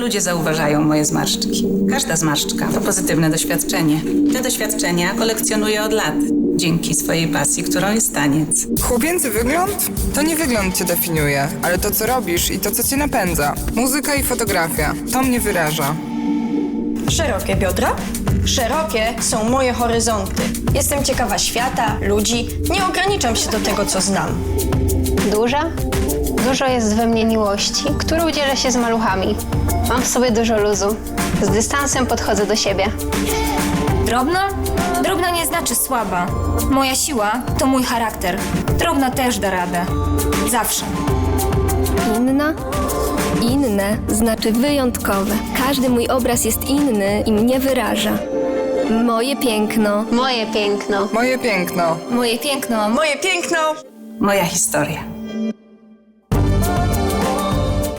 Ludzie zauważają moje zmarszczki. Każda zmarszczka to pozytywne doświadczenie. Te doświadczenia kolekcjonuję od lat, dzięki swojej pasji, którą jest taniec. Chłopięcy wygląd? To nie wygląd cię definiuje, ale to co robisz i to co cię napędza. Muzyka i fotografia. To mnie wyraża. Szerokie biodra? Szerokie są moje horyzonty. Jestem ciekawa świata, ludzi. Nie ograniczam się do tego, co znam. Duża? Dużo jest we mnie miłości, którą dzielę się z maluchami. Mam w sobie dużo luzu. Z dystansem podchodzę do siebie. Drobna? Drobna nie znaczy słaba. Moja siła to mój charakter. Drobna też da radę. Zawsze. Inna? Inne znaczy wyjątkowe. Każdy mój obraz jest inny i mnie wyraża. Moje piękno. Moje piękno. Moje piękno. Moje piękno. Moje piękno! Moja historia.